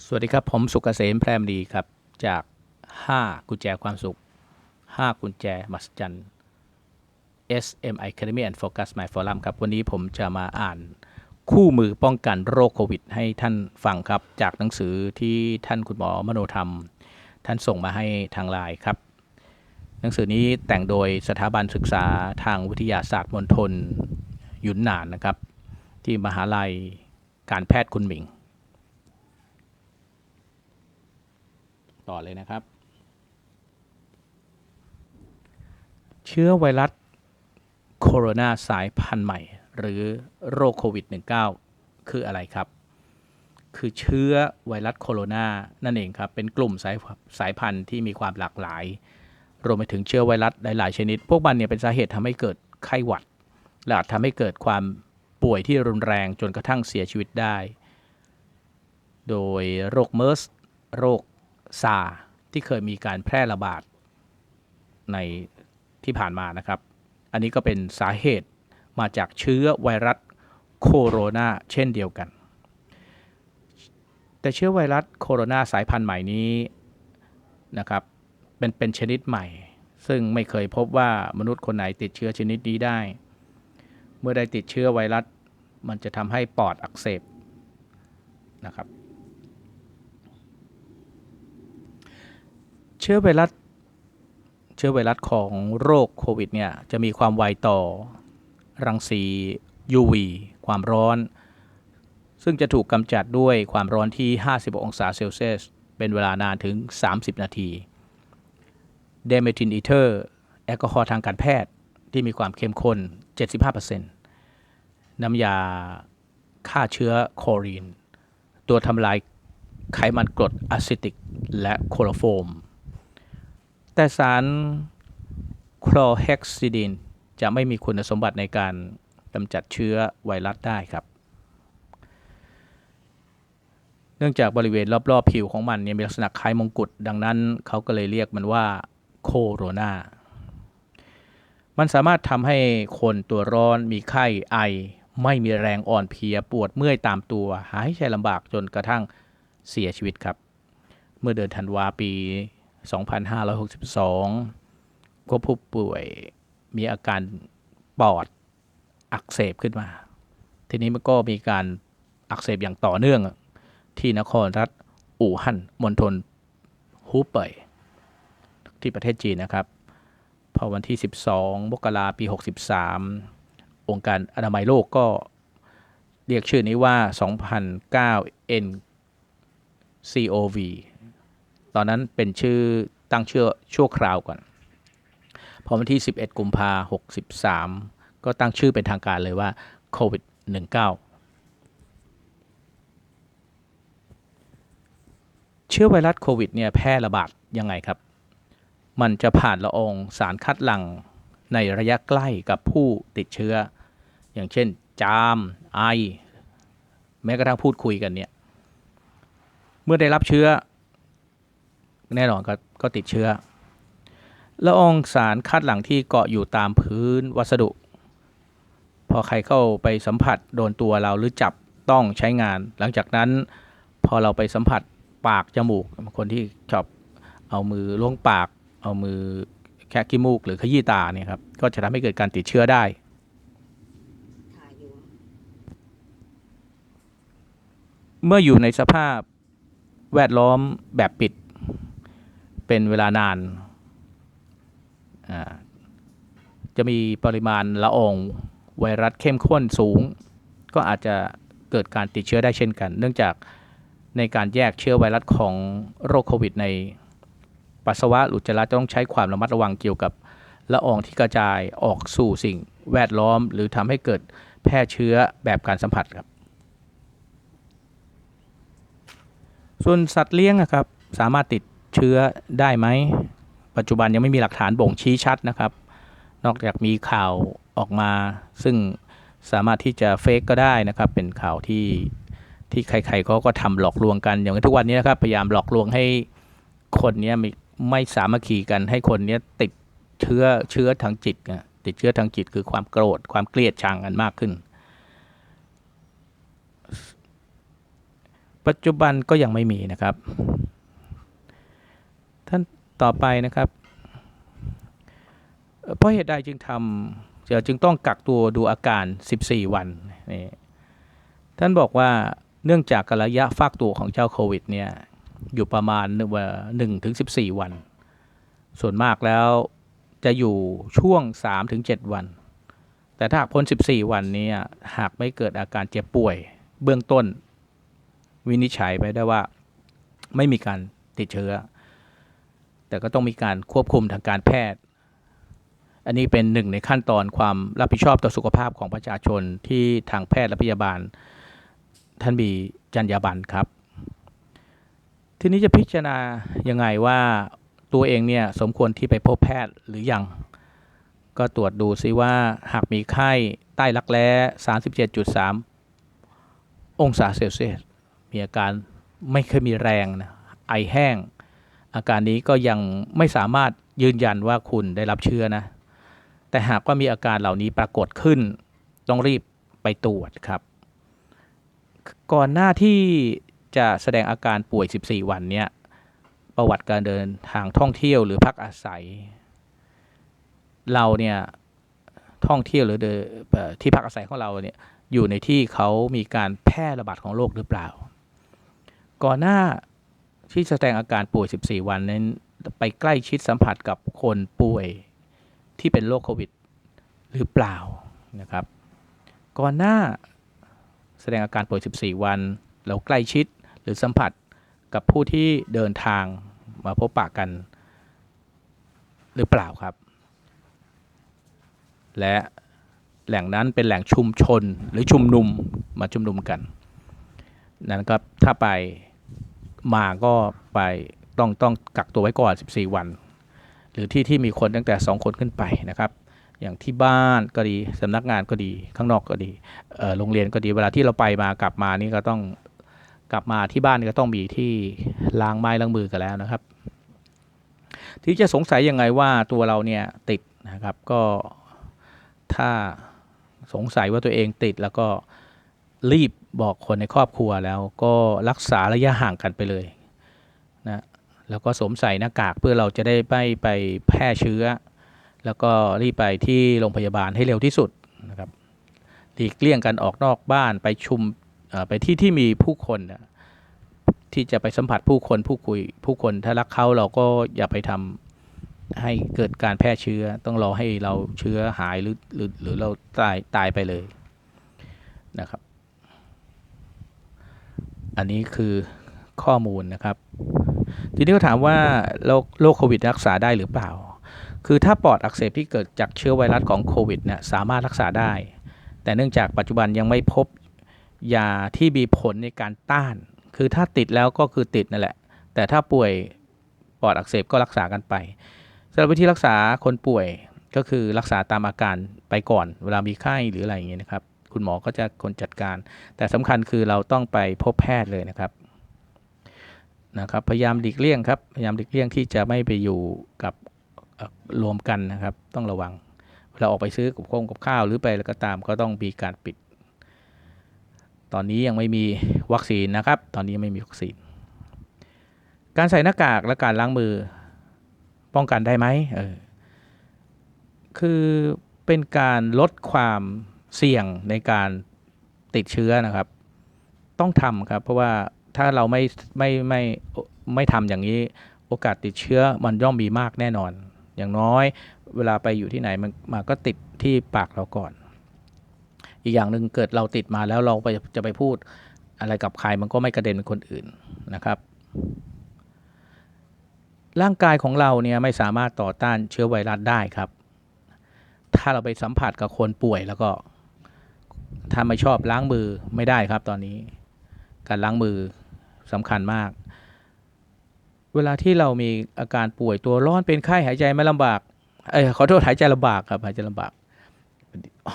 สวัสดีครับ ผมสุกเกษมแพรมดีครับ จาก 5 กุญแจความสุข 5 กุญแจมหัศจรรย์ SMI Academy and Focus My Forum ครับ วันนี้ผมจะมาอ่านคู่มือป้องกันโรคโควิด ให้ท่านฟังครับ จากหนังสือที่ท่านคุณหมอมโนธรรม ท่านส่งมาให้ทางไลน์ครับ หนังสือนี้แต่งโดยสถาบันศึกษาทางวิทยาศาสตร์มณฑลหยุนหนานนะครับ ที่มหาลัยการแพทย์คุณหมิง ต่อเลยนะครับ เชื้อไวรัสโคโรนาสายพันธุ์ใหม่ หรือโรคโควิด -19 คืออะไรครับ คือเชื้อไวรัสโคโรนานั่นเองครับ เป็นกลุ่มสายสายพันธุ์ที่มีความหลากหลาย รวมไปถึงเชื้อไวรัสหลาย ๆ ชนิด พวกมันเนี่ยเป็นสาเหตุทำให้เกิดไข้หวัดและอาจทำให้เกิดความป่วยที่รุนแรงจนกระทั่งเสียชีวิตได้ โดยโรคเมอร์ส โรค ซาที่เคยมีการแพร่ระบาดในที่ผ่านมานะครับ อันนี้ก็เป็นสาเหตุมาจากเชื้อไวรัสโคโรนาเช่นเดียวกัน แต่เชื้อไวรัสโคโรนาสายพันธุ์ใหม่นี้นะครับเป็นเป็นชนิดใหม่ ซึ่งไม่เคยพบว่ามนุษย์คนไหนติดเชื้อชนิดนี้ได้ เมื่อได้ติดเชื้อไวรัส มันจะทำให้ปอดอักเสบนะครับ เชื้อไวรัสเชื้อไวรัสของโรคโควิดเนี่ยจะมีความไวต่อรังสี UV ความร้อน ซึ่งจะถูกกำจัดด้วยความร้อนที่ 50 องศาเซลเซียส เป็นเวลานานถึง 30 นาที เดเมทินอีเทอร์แอลกอฮอล์ทางการแพทย์ที่มีความเข้มข้น 75%น้ำยาฆ่าเชื้อโคลีน ตัวทำลายไขมันกรดอะซิติก และโคโลโฟม แต่สารคลอเฮกซิดินจะไม่มีคุณสมบัติในการกำจัดเชื้อไวรัสได้ครับ เนื่องจากบริเวณรอบๆผิวของมันเนี่ยมีลักษณะคล้ายมงกุฎดังนั้นเขาก็เลยเรียกมันว่าโคโรนามันสามารถทำให้คนตัวร้อนมีไข้ไอ ไม่มีแรงอ่อนเพลียปวดเมื่อยตามตัว หายใจลำบากจนกระทั่งเสียชีวิตครับ เมื่อเดือนธันวาปี 2562 ก็ผู้ป่วยมีอาการปอดอักเสบขึ้นมา ทีนี้มันก็มีการอักเสบอย่างต่อเนื่องที่นครรัฐอู่ฮั่นมณฑลฮูเป่ยที่ประเทศจีนนะครับ พอวันที่ 12มกราปี 63 องค์การอนามัยโลกก็เรียกชื่อนี้ว่า 2009 NCOV ตอนนั้นเป็นชื่อตั้งชื่อชั่วคราวก่อน พอวันที่ 11 กุมภา63ก็ตั้งชื่อเป็นทางการเลยว่าโควิด19เชื้อไวรัสโควิดเนี่ยแพร่ระบาดยังไงครับ มันจะผ่านละอองสารคัดหลั่งในระยะใกล้กับผู้ติดเชื้อ อย่างเช่น จาม ไอ แม้กระทั่งพูดคุยกันเนี่ย เมื่อได้รับเชื้อ แน่นอนก็ก็ติดเชื้อละอองสารคัดหลั่งที่เกาะอยู่ตามพื้นวัสดุ พอใครเข้าไปสัมผัสโดนตัวเราหรือจับต้องใช้งาน หลังจากนั้นพอเราไปสัมผัสปากจมูกคนที่ชอบเอามือล้วงปาก เอามือแคะขี้มูกหรือขยี้ตาเนี่ยครับก็จะทำให้เกิดการติดเชื้อได้เมื่ออยู่ในสภาพแวดล้อมแบบปิด เป็นเวลานาน จะมีปริมาณละอองไวรัสเข้มข้นสูง ก็อาจจะเกิดการติดเชื้อได้เช่นกัน เนื่องจากในการแยกเชื้อไวรัสของโรคโควิดในปัสสาวะหรือจระจะต้องใช้ความระมัดระวังเกี่ยวกับละอองที่กระจายออกสู่สิ่งแวดล้อม หรือทำให้เกิดแพร่เชื้อแบบการสัมผัสครับ ส่วนสัตว์เลี้ยงนะครับสามารถติด เชื้อได้ไหม ปัจจุบันยังไม่มีหลักฐานบ่งชี้ชัดนะครับ นอกจากมีข่าวออกมา ซึ่งสามารถที่จะเฟกก็ได้นะครับ เป็นข่าวที่ที่ใครๆเขาก็ทำหลอกลวงกัน อย่างทุกวันนี้นะครับ พยายามหลอกลวงให้คนเนี้ยไม่สามัคคีกันให้คนเนี้ยติดเชื้อเชื้อทางจิตนะติดเชื้อทางจิตคือความโกรธความเกลียดชังกันมากขึ้น ปัจจุบันก็ยังไม่มีนะครับ ต่อไปนะครับ เพราะเหตุใดจึงทำจ,จึงต้องกักตัวดูอาการ 14 วันนี่ท่านบอกว่าเนื่องจากระยะฟักตัวของเจ้าโควิดเนี่ยอยู่ประมาณ1ถึง14วัน ส่วนมากแล้วจะอยู่ช่วง3ถึง7วัน แต่ถ้าหากพ้น14วันนี้หากไม่เกิดอาการเจ็บป่วย เบื้องต้น วินิจฉัยไปได้ว่าไม่มีการติดเชื้อ แต่ก็ต้องมีการควบคุมทางการแพทย์ อันนี้เป็นหนึ่งในขั้นตอนความรับผิดชอบต่อสุขภาพของประชาชนที่ทางแพทย์และพยาบาล ท่านมีจรรยาบรรณครับ ทีนี้จะพิจารณายังไงว่าตัวเองเนี่ยสมควรที่ไปพบแพทย์หรือยัง ก็ตรวจดูซิว่าหากมีไข้ใต้รักแร้ 37.3 องศาเซลเซียส มีอาการไม่เคยมีแรงนะ ไอแห้ง อาการนี้ก็ยังไม่สามารถยืนยันว่าคุณได้รับเชื้อนะ แต่หากว่ามีอาการเหล่านี้ปรากฏขึ้น ต้องรีบไปตรวจครับ ก่อนหน้าที่จะแสดงอาการป่วย 14 วันเนี่ยประวัติการเดินทางท่องเที่ยวหรือพักอาศัย เราเนี่ยท่องเที่ยวหรือเดินที่พักอาศัยของเราเนี่ยอยู่ในที่เขามีการแพร่ระบาดของโรคหรือเปล่า ก่อนหน้า ที่แสดงอาการป่วย 14 วันนั้นไปใกล้ชิดสัมผัสกับคนป่วยที่เป็นโรคโควิด หรือเปล่านะครับ ก่อนหน้าแสดงอาการป่วย 14 วัน เราใกล้ชิดหรือสัมผัสกับผู้ที่เดินทางมาพบปะกัน หรือเปล่าครับ และแหล่งนั้นเป็นแหล่งชุมชนหรือชุมนุมมาชุมนุมกัน นั้นก็ถ้าไป มาก็ไปต้องต้องกักตัวไว้ก่อน 14 วัน หรือที่ที่มีคนตั้งแต่ 2 คนขึ้นไปนะครับ อย่างที่บ้านก็ดีสำนักงานก็ดีข้างนอกก็ดีโรงเรียนก็ดีเวลาที่เราไปมากลับมานี่ก็ต้องกลับมาที่บ้านนี่ก็ต้องมีที่ล้างไม้ล้างมือกันแล้วนะครับ ที่จะสงสัยยังไงว่าตัวเราเนี่ยติดนะครับก็ถ้าสงสัยว่าตัวเองติดแล้วก็ รีบบอกคนในครอบครัวแล้วก็รักษาระยะห่างกันไปเลยนะแล้วก็สวมใส่หน้ากากเพื่อเราจะได้ไม่ไปแพร่เชื้อ แล้วก็รีบไปที่โรงพยาบาลให้เร็วที่สุดนะครับหลีกเลี่ยงกันออกนอกบ้านไปชุมไปที่ที่มีผู้คนนะที่จะไปสัมผัสผู้คนผู้คุยผู้คนถ้ารักเขาเราก็อย่าไปทำให้เกิดการแพร่เชื้อ ต้องรอให้เราเชื้อหายหรือหรือหรือเราตายตายไปเลยนะครับ อันนี้คือข้อมูลนะครับ ทีนี้ก็ถามว่าโรคโรคโควิดรักษาได้หรือเปล่า คือถ้าปอดอักเสบที่เกิดจากเชื้อไวรัสของโควิดเนี่ยสามารถรักษาได้ แต่เนื่องจากปัจจุบันยังไม่พบยาที่มีผลในการต้าน คือถ้าติดแล้วก็คือติดนั่นแหละ แต่ถ้าป่วยปอดอักเสบก็รักษากันไปสำหรับวิธีรักษาคนป่วยก็คือรักษาตามอาการไปก่อน เวลามีไข้หรืออะไรอย่างเงี้ยนะครับ คุณหมอก็จะคนจัดการ แต่สำคัญคือเราต้องไปพบแพทย์เลยนะครับนะครับพยายามหลีกเลี่ยงครับพยายามหลีกเลี่ยงที่จะไม่ไปอยู่กับรวมกันนะครับ ต้องระวังเวลาออกไปซื้อกับข้าวกับข้าวหรือไปแล้วก็ตามก็ต้องมีการปิด ตอนนี้ยังไม่มีวัคซีนนะครับ ตอนนี้ไม่มีวัคซีน การใส่หน้ากากและการล้างมือป้องกันได้ไหมเออคือเป็นการลดความ เสี่ยงในการติดเชื้อนะครับ ต้องทำครับ เพราะว่าถ้าเราไม่ไม่ไม่ไม่ทำอย่างนี้โอกาสติดเชื้อมันย่อมมีมากแน่นอน อย่างน้อยเวลาไปอยู่ที่ไหนมันมาก็ติดที่ปากเราก่อน อีกอย่างหนึ่งเกิดเราติดมาแล้วเราไปจะไปพูดอะไรกับใครมันก็ไม่กระเด็นเป็นคนอื่นนะครับ ร่างกายของเราเนี่ยไม่สามารถต่อต้านเชื้อไวรัสได้ครับ ถ้าเราไปสัมผัสกับคนป่วยแล้วก็ ถ้าไม่ชอบล้างมือไม่ได้ครับตอนนี้ การล้างมือสำคัญมาก เวลาที่เรามีอาการป่วยตัวร้อนเป็นไข้หายใจไม่ลำบากเอยขอโทษหายใจลำบากครับหายใจลำบาก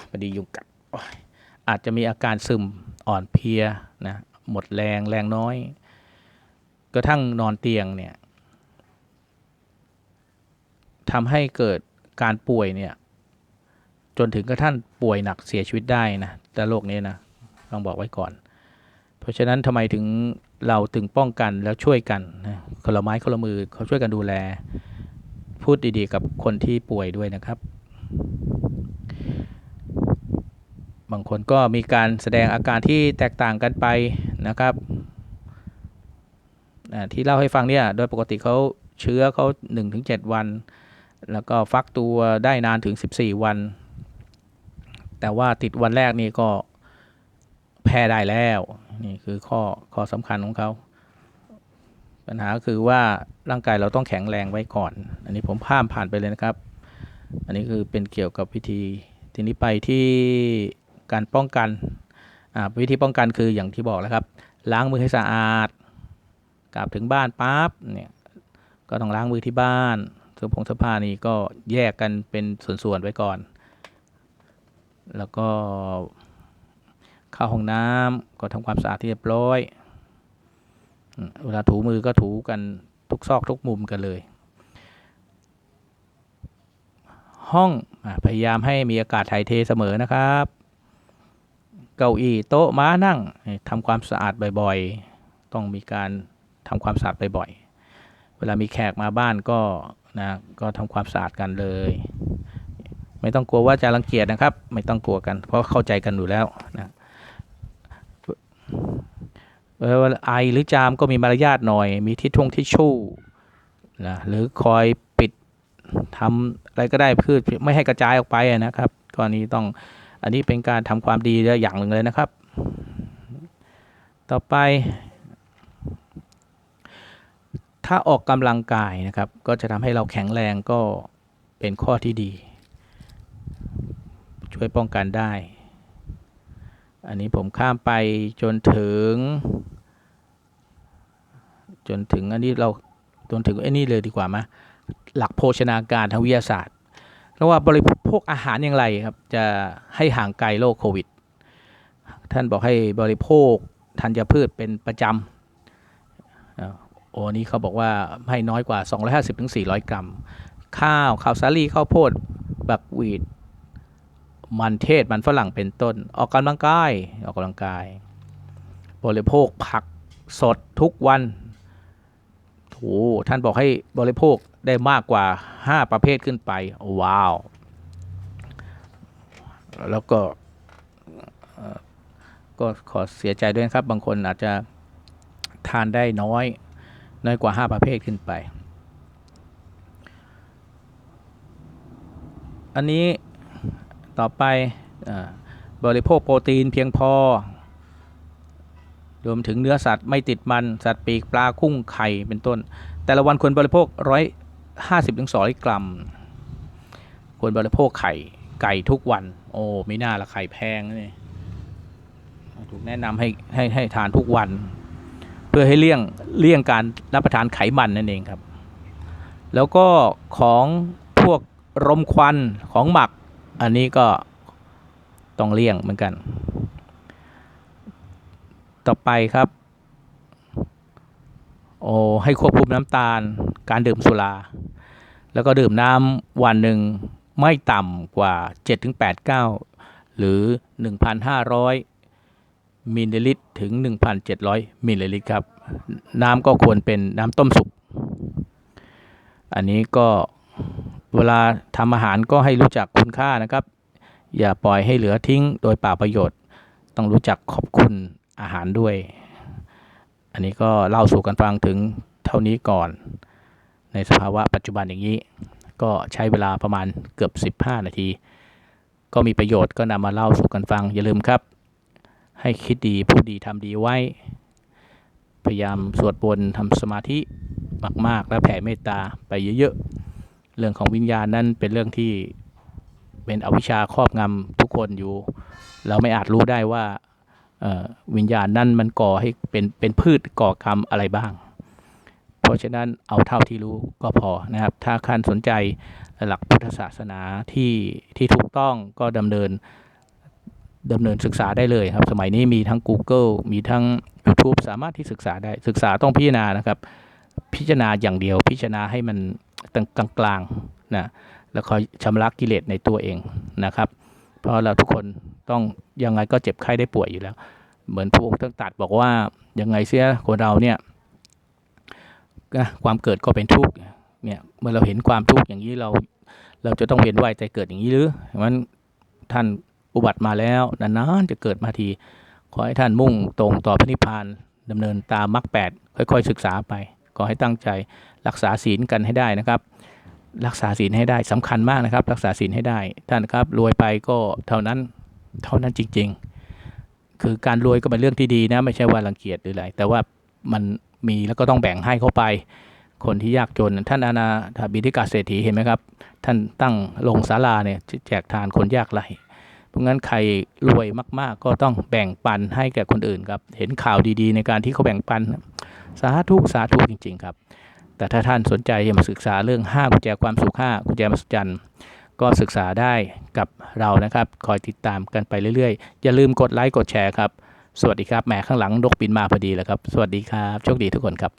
พอดียุงกัดโอ้ยอาจจะมีอาการซึมอ่อนเพลียนะหมดแรงแรงน้อย กระทั่งนอนเตียงเนี่ยทำให้เกิดการป่วยเนี่ย จนถึงกระทั่งป่วยหนักเสียชีวิตได้นะแต่โรคนี้นะต้องบอกไว้ก่อน เพราะฉะนั้นทำไมถึงเราถึงป้องกันแล้วช่วยกันนะคนละไม้คนละมือเขาช่วยกันดูแล พูดดีๆ กับคนที่ป่วยด้วยนะครับ บางคนก็มีการแสดงอาการที่แตกต่างกันไปนะครับที่เล่าให้ฟังเนี่ยโดยปกติเขาเชื้อเขา1-7 วัน แล้วก็ฟักตัวได้นานถึง 14 วัน แต่ว่าติดวันแรกนี่ก็แพร่ได้แล้วนี่คือข้อข้อสำคัญของเขาปัญหาคือว่าร่างกายเราต้องแข็งแรงไว้ก่อน อันนี้ผมข้ามผ่านไปเลยนะครับ อันนี้คือเป็นเกี่ยวกับวิธีทีนี้ไปที่การป้องกันวิธีป้องกันคืออย่างที่บอกแล้วครับ ล้างมือให้สะอาดกลับถึงบ้านปั๊บเนี่ยก็ต้องล้างมือที่บ้านเสื้อผงเสื้อผ้านี่ก็แยกกันเป็นส่วนๆไว้ก่อน แล้วก็เข้าห้องน้ำก็ทำความสะอาดที่เรียบร้อย เวลาถูมือก็ถูกันทุกซอกทุกมุมกันเลย ห้องอพยายามให้มีอากาศถ่ายเทเสมอนะครับ เก้าอี้โต๊ะม้านั่งทำความสะอาดบ่อยๆ ต้องมีการทำความสะอาดบ่อยๆ เวลามีแขกมาบ้านก็นะก็ทำความสะอาดกันเลย ไม่ต้องกลัวว่าจะรังเกียจนะครับ ไม่ต้องกลัวกัน เพราะเข้าใจกันอยู่แล้วนะเวลาไอหรือจามก็มีมารยาทหน่อย มีทิชชงทิชชู่นะหรือคอยปิดทำอะไรก็ได้เพื่อไม่ให้กระจายออกไปนะครับกรณีต้องอันนี้เป็นการทำความดีอย่างหนึ่งเลยนะครับ ต่อไป ถ้าออกกำลังกายนะครับ ก็จะทำให้เราแข็งแรงก็เป็นข้อที่ดี ช่วยป้องกันได้ อันนี้ผมข้ามไปจนถึง จนถึงอันนี้เราจนถึงไอ้นี่เลยดีกว่ามาหลักโภชนาการทางวิทยาศาสตร์แล้วว่าบริโภคอาหารอย่างไรครับ จะให้ห่างไกลโรคโควิด ท่านบอกให้บริโภคธัญพืชเป็นประจำอ่าโอ้นี่เขาบอกว่าให้น้อยกว่า 250-400 กรัม ข้าวข้าวสาลีข้าวโพด บักวีด มันเทศมันฝรั่งเป็นต้น ออกกำลังกายออกกำลังกาย บริโภคผักสดทุกวันโอ้ท่านบอกให้บริโภคได้มากกว่า 5 ประเภทขึ้นไป ว้าว แล้วก็ก็ขอเสียใจด้วยนะครับ บางคนอาจจะทานได้น้อย น้อยกว่า 5 ประเภทขึ้นไป อันนี้ ต่อไปบริโภคโปรตีนเพียงพอ รวมถึงเนื้อสัตว์ไม่ติดมัน สัตว์ปีกปลากุ้งไข่เป็นต้น แต่ละวันควรบริโภคร้อยห้าสิบถึงสองกรัม ควรบริโภคไข่ไก่ทุกวัน โอ้ไม่น่าละไข่แพงนะนี่ถูกแนะนำให้ให้ให้ทานทุกวัน เพื่อให้เลี่ยงเลี่ยงการรับประทานไขมันนั่นเองครับ แล้วก็ของพวกรมควันของหมัก อันนี้ก็ต้องเลี่ยงเหมือนกัน ต่อไปครับ โอ้ให้ควบคุมน้ำตาล การดื่มสุรา แล้วก็ดื่มน้ำวันหนึ่งไม่ต่ำกว่า 7-8แก้วหรือ 1,500 มิลลิลิตรถึง 1,700 มิลลิลิตรครับ น้ำก็ควรเป็นน้ำต้มสุก อันนี้ก็ เวลาทำอาหารก็ให้รู้จักคุณค่านะครับ อย่าปล่อยให้เหลือทิ้งโดยเปล่าประโยชน์ ต้องรู้จักขอบคุณอาหารด้วย อันนี้ก็เล่าสู่กันฟังถึงเท่านี้ก่อน ในสภาวะปัจจุบันอย่างนี้ ก็ใช้เวลาประมาณเกือบ 15 นาที ก็มีประโยชน์ก็นำมาเล่าสู่กันฟัง อย่าลืมครับ ให้คิดดีพูดดีทำดีไว้ พยายามสวดบนต์ทำสมาธิมาก ๆ และแผ่เมตตาไปเยอะ ๆ เรื่องของวิญญาณนั้นเป็นเรื่องที่เป็นอวิชชาครอบงำทุกคนอยู่ เราไม่อาจรู้ได้ว่าวิญญาณนั้นมันก่อให้เป็นเป็นพืชก่อกรรมอะไรบ้าง เพราะฉะนั้นเอาเท่าที่รู้ก็พอนะครับ ถ้าท่านสนใจหลักพุทธศาสนาที่ที่ถูกต้องก็ดำเนินดำเนินศึกษาได้เลยครับ สมัยนี้มีทั้ง Google มีทั้ง YouTube สามารถที่ศึกษาได้ศึกษาต้องพิจารณานะครับ พิจารณาอย่างเดียวพิจารณาให้มัน กลางๆนะแล้วคอยชำระกิเลสในตัวเองนะครับ เพราะเราทุกคนต้องยังไงก็เจ็บไข้ได้ป่วยอยู่แล้ว เหมือนพระองค์ท่านตรัสบอกว่ายังไงเสียคนเราเนี่ยความเกิดก็เป็นทุกข์เนี่ยเมื่อเราเห็นความทุกข์อย่างนี้เราเราจะต้องเวียนว่ายใจเกิดอย่างนี้หรือเพราะฉะนั้นท่านอุบัติมาแล้วนานๆจะเกิดมาทีขอให้ท่านมุ่งตรงต่อพระนิพพานดำเนินตามมรรคแปดค่อย ๆ ศึกษาไป ขอให้ตั้งใจรักษาศีลกันให้ได้นะครับ รักษาศีลให้ได้สำคัญมากนะครับ รักษาศีลให้ได้ท่านครับรวยไปก็เท่านั้นเท่านั้นจริง ๆ คือการรวยก็เป็นเรื่องที่ดีนะ ไม่ใช่ว่ารังเกียจหรืออะไรแต่ว่ามันมีแล้วก็ต้องแบ่งให้เข้าไป คนที่ยากจน ท่านอาณาถบิธิกาเศรษฐีเห็นไหมครับ ท่านตั้งลงศาลาเนี่ยแจกทานคนยากไร้เพราะงั้นใครรวยมาก ๆ ก็ต้องแบ่งปันให้แก่คนอื่นครับ เห็นข่าวดีๆ ในการที่เขาแบ่งปัน สาธุสาธุจริง ๆ ครับ แต่ถ้าท่านสนใจจะมาศึกษาเรื่อง5กุญแจความสุข5กุญแจมหัศจรรย์ก็ศึกษาได้กับเรานะครับ คอยติดตามกันไปเรื่อยๆ อย่าลืมกดไลค์กดแชร์ครับ สวัสดีครับแหมข้างหลังนกบินมาพอดีแล้วครับ สวัสดีครับ โชคดีทุกคนครับ